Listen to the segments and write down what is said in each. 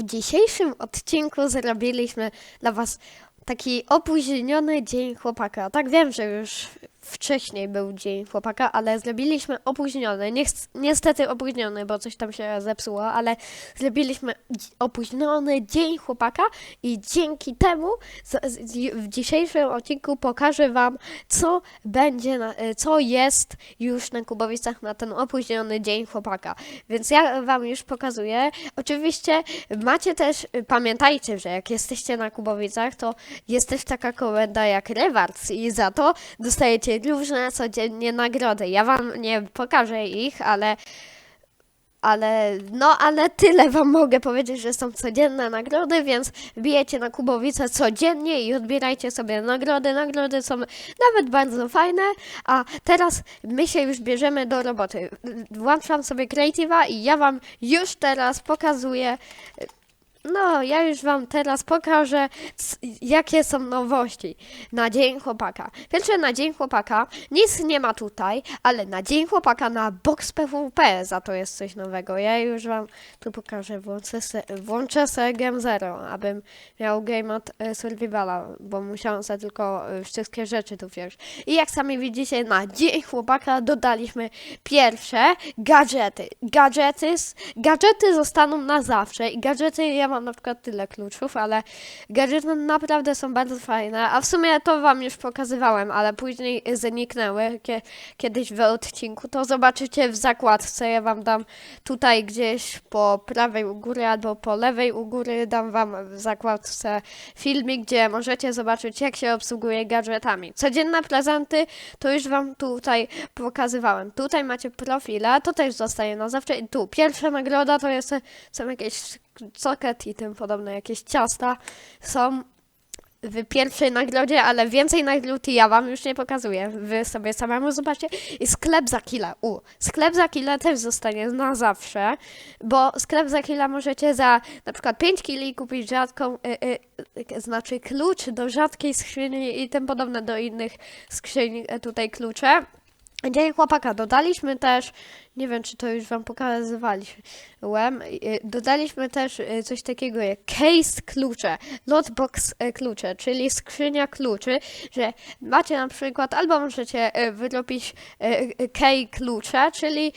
W dzisiejszym odcinku zrobiliśmy dla Was taki opóźniony dzień chłopaka. Tak wiem, że już wcześniej był dzień chłopaka, ale zrobiliśmy opóźniony. Nie, niestety opóźniony, bo coś tam się zepsuło, ale zrobiliśmy opóźniony dzień chłopaka i dzięki temu w dzisiejszym odcinku pokażę Wam, co będzie, na, e, co jest już na Kubowicach na ten opóźniony dzień chłopaka. Więc ja Wam już pokazuję. Oczywiście macie też, pamiętajcie, że jak jesteście na Kubowicach, to jest też taka komenda jak rewards i za to dostajecie różne codziennie nagrody. Ja Wam nie pokażę ich, ale ale no, ale tyle wam mogę powiedzieć, że są codzienne nagrody, więc bijecie na Kubowice codziennie i odbierajcie sobie nagrody. Nagrody są nawet bardzo fajne, a teraz my się już bierzemy do roboty. Włączam sobie Creative'a i ja wam już teraz pokazuję no, ja już Wam teraz pokażę, jakie są nowości na Dzień Chłopaka. Pierwsze, na Dzień Chłopaka nic nie ma tutaj, ale na Dzień Chłopaka na Box PvP za to jest coś nowego. Ja już Wam tu pokażę. Włączę se, włączę Game Zero, abym miał Game od e, Survivala, bo musiałem sobie tylko e, wszystkie rzeczy tu wziąć. I jak sami widzicie, na Dzień Chłopaka dodaliśmy pierwsze gadżety. Gadżety, gadżety zostaną na zawsze i gadżety, ja mam na przykład tyle kluczów, ale gadżety naprawdę są bardzo fajne, a w sumie to wam już pokazywałem, ale później zniknęły kie, kiedyś w odcinku, to zobaczycie w zakładce, ja wam dam tutaj gdzieś po prawej u góry albo po lewej u góry dam wam w zakładce filmik, gdzie możecie zobaczyć jak się obsługuje gadżetami. Codzienne prezenty to już wam tutaj pokazywałem. Tutaj macie profile, to też zostaje na zawsze i tu pierwsza nagroda to jest, są jakieś coket i tym podobne, jakieś ciasta są w pierwszej nagrodzie, ale więcej nagród ja wam już nie pokazuję. Wy sobie samemu zobaczcie. I sklep za kile. U, sklep za kile też zostanie na zawsze, bo sklep za kile możecie za na przykład 5 kili kupić rzadką, y, y, y, znaczy klucz do rzadkiej skrzyni i tym podobne do innych skrzyń, y, tutaj klucze. Dzień chłopaka dodaliśmy też, nie wiem czy to już wam pokazywaliśmy, y, dodaliśmy też y, coś takiego jak case klucze, lotbox y, klucze, czyli skrzynia kluczy, że macie na przykład, albo możecie wyrobić key klucze, czyli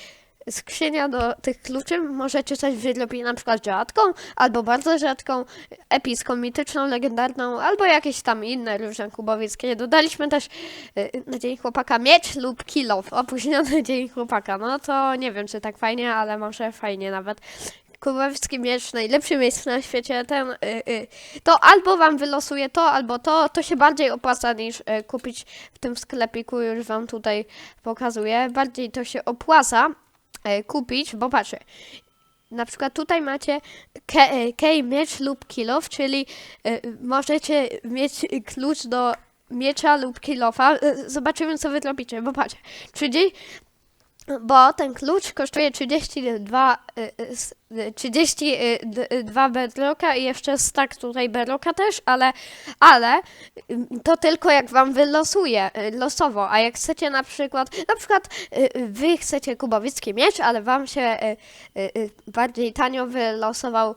skrzynia do tych kluczy, możecie coś wyrobić na przykład rzadką, albo bardzo rzadką, epicką, mityczną, legendarną, albo jakieś tam inne różne kubowickie. Dodaliśmy też y, na Dzień Chłopaka miecz lub kilof, opóźniony Dzień Chłopaka. No to nie wiem, czy tak fajnie, ale może fajnie nawet. Kubowicki miecz, najlepszy miecz na świecie, ten, y, y, to albo wam wylosuje to, albo to, to się bardziej opłaca niż y, kupić w tym sklepiku, już wam tutaj pokazuję, bardziej to się opłaca kupić, bo patrzę, na przykład tutaj macie ke- e, key miecz lub kilof, czyli y, możecie mieć klucz do miecza lub kilofa. Zobaczymy, co wy robicie, bo patrzcie. 30, bo ten klucz kosztuje 32, y, y, s- y, 32 bedrocka i jeszcze stack tutaj bedrocka też, ale, ale y, to tylko jak wam wylosuje y, losowo, a jak chcecie na przykład, na przykład y, wy chcecie kubowicki miecz, ale wam się bardziej tanio wylosował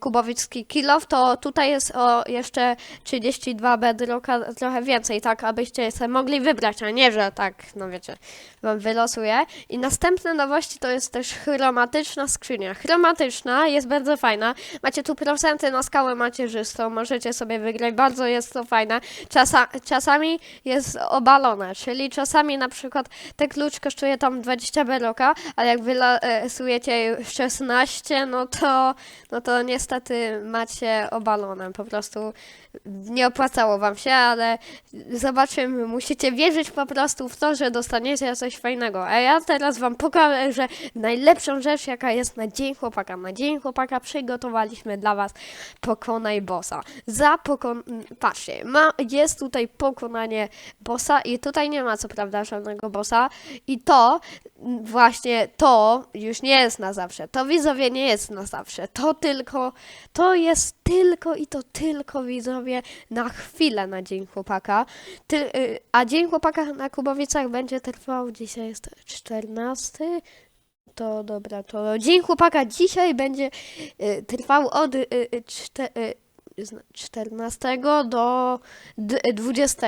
kubowicki kilof, to tutaj jest o jeszcze 32 bedrocka trochę więcej, tak abyście sobie mogli wybrać, a nie, że tak, no wiecie, wam wylosuje. I następne nowości to jest też chromatyczna skrzynia. Chromatyczna jest bardzo fajna. Macie tu procenty na skałę macierzystą, możecie sobie wygrać, bardzo jest to fajne. Czasa, czasami jest obalone, czyli czasami na przykład ten klucz kosztuje tam 20 beroka, a jak wylosujecie 16, no to, no to niestety macie obalone. Po prostu nie opłacało wam się, ale zobaczymy. Musicie wierzyć po prostu w to, że dostaniecie coś fajnego. A ja teraz wam pokażę najlepszą rzecz, jaka jest na Dzień Chłopaka. Na Dzień Chłopaka przygotowaliśmy dla was Pokonaj Bossa. Za pokon... Patrzcie, ma... jest tutaj pokonanie bossa i tutaj nie ma co prawda żadnego bossa i to właśnie to już nie jest na zawsze. To widzowie nie jest na zawsze. To tylko, to jest tylko i to tylko widzowie na chwilę na Dzień Chłopaka. Ty, y, a Dzień Chłopaka na Kubowicach będzie trwał, dzisiaj jest 14, to dobra, to Dzień Chłopaka dzisiaj będzie y, trwał od y, y, czte, y, zna- 14 do d- 20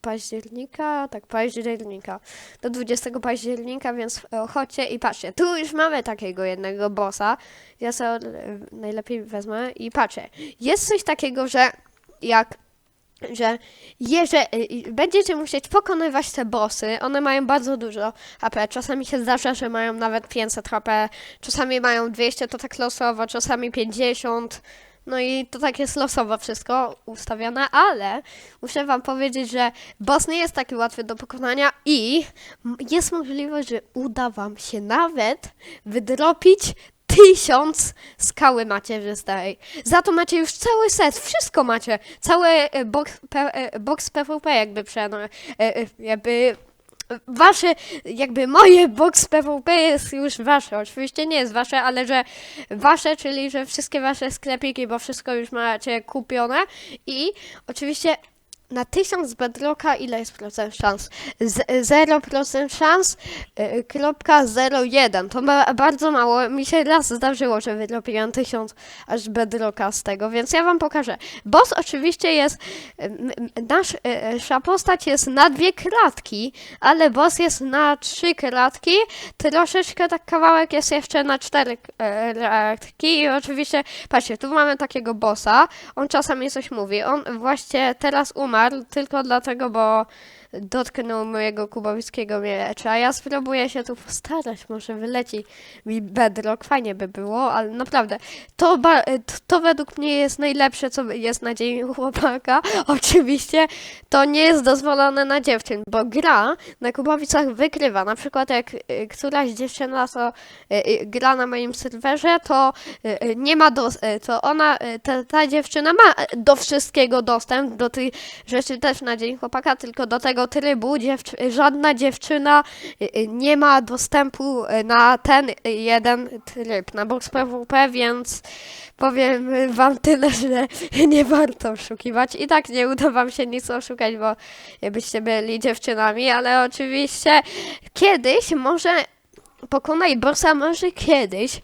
października, tak, października, do 20 października, więc chodźcie i patrzcie, tu już mamy takiego jednego bossa, ja sobie e, najlepiej wezmę i patrzę, jest coś takiego, że jak że jeżeli będziecie musieć pokonywać te bossy, one mają bardzo dużo HP. Czasami się zdarza, że mają nawet 500 HP, czasami mają 200, to tak losowo, czasami 50. No i to tak jest losowo wszystko ustawione, ale muszę wam powiedzieć, że boss nie jest taki łatwy do pokonania i jest możliwość, że uda wam się nawet wydropić tysiąc skały macierzystej. Za to macie już cały set, wszystko macie. Cały e, box, e, box PvP jakby przeno, e, jakby wasze, jakby moje box PvP jest już wasze. Oczywiście nie jest wasze, ale że wasze, czyli że wszystkie wasze sklepiki, bo wszystko już macie kupione i oczywiście na 1000 bedrocka ile jest procent szans? Z, 0% szans, y, kropka 01. To ma bardzo mało. Mi się raz zdarzyło, że wydropiłem 1000 aż bedrocka z tego, więc ja wam pokażę. Boss oczywiście jest, y, m- nasz, y, nasza postać jest na dwie kratki, ale boss jest na trzy kratki. Troszeczkę tak kawałek jest jeszcze na cztery kratki i oczywiście, patrzcie, tu mamy takiego bossa. On czasami coś mówi. On właśnie teraz umarł tylko dlatego, bo dotknął mojego kubowickiego miecza. Ja spróbuję się tu postarać, może wyleci mi bedrock, fajnie by było, ale naprawdę, to, to, według mnie jest najlepsze, co jest na dzień chłopaka. Oczywiście to nie jest dozwolone na dziewczyn, bo gra na kubowicach wykrywa. Na przykład jak y, któraś dziewczyna to y, y, gra na moim serwerze, to nie ma do, to ona, ta, ta dziewczyna ma do wszystkiego dostęp, do tych rzeczy też na dzień chłopaka, tylko do tego trybu dziewczy- żadna dziewczyna y, y, nie ma dostępu y, na ten jeden tryb, na box PvP, więc powiem wam tyle, że nie warto oszukiwać. I tak nie uda wam się nic oszukać, bo byście byli dziewczynami, ale oczywiście kiedyś może pokonaj bossa, może kiedyś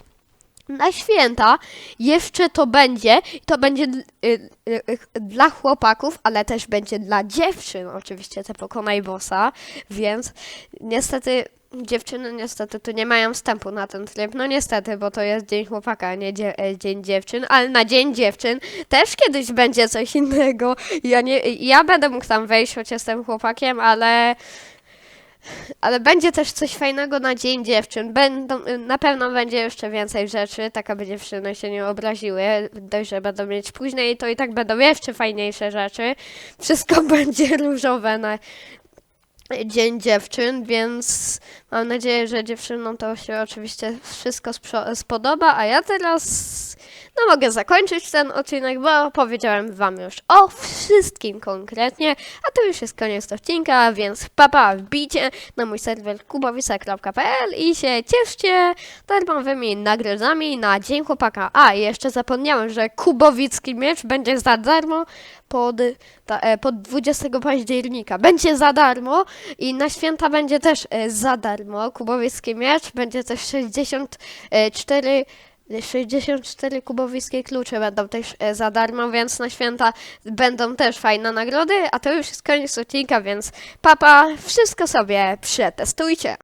na święta. Jeszcze to będzie, to będzie y, y, y, dla chłopaków, ale też będzie dla dziewczyn, oczywiście te pokonaj bossa, więc niestety dziewczyny niestety tu nie mają wstępu na ten tryb, no niestety, bo to jest dzień chłopaka, nie dzie- e, dzień dziewczyn, ale na dzień dziewczyn też kiedyś będzie coś innego, ja nie, ja będę mógł tam wejść, choć jestem chłopakiem, ale ale będzie też coś fajnego na Dzień Dziewczyn. Będą, na pewno będzie jeszcze więcej rzeczy, tak aby dziewczyny się nie obraziły. Dość, że będą mieć później, to i tak będą jeszcze fajniejsze rzeczy. Wszystko będzie różowe na Dzień Dziewczyn, więc mam nadzieję, że dziewczynom to się oczywiście wszystko spodoba, a ja teraz no mogę zakończyć ten odcinek, bo powiedziałem wam już o wszystkim konkretnie, a to już jest koniec odcinka, więc papa, wbijcie na mój serwer kubowica.pl i się cieszcie darmowymi nagrodami na Dzień Chłopaka. A, jeszcze zapomniałem, że kubowicki miecz będzie za darmo pod, ta, e, pod 20 października. Będzie za darmo i na święta będzie też e, za darmo. Kubowicki miecz będzie też 64 64 kubowickie klucze będą też e, za darmo, więc na święta będą też fajne nagrody, a to już jest koniec odcinka, więc papa, wszystko sobie przetestujcie.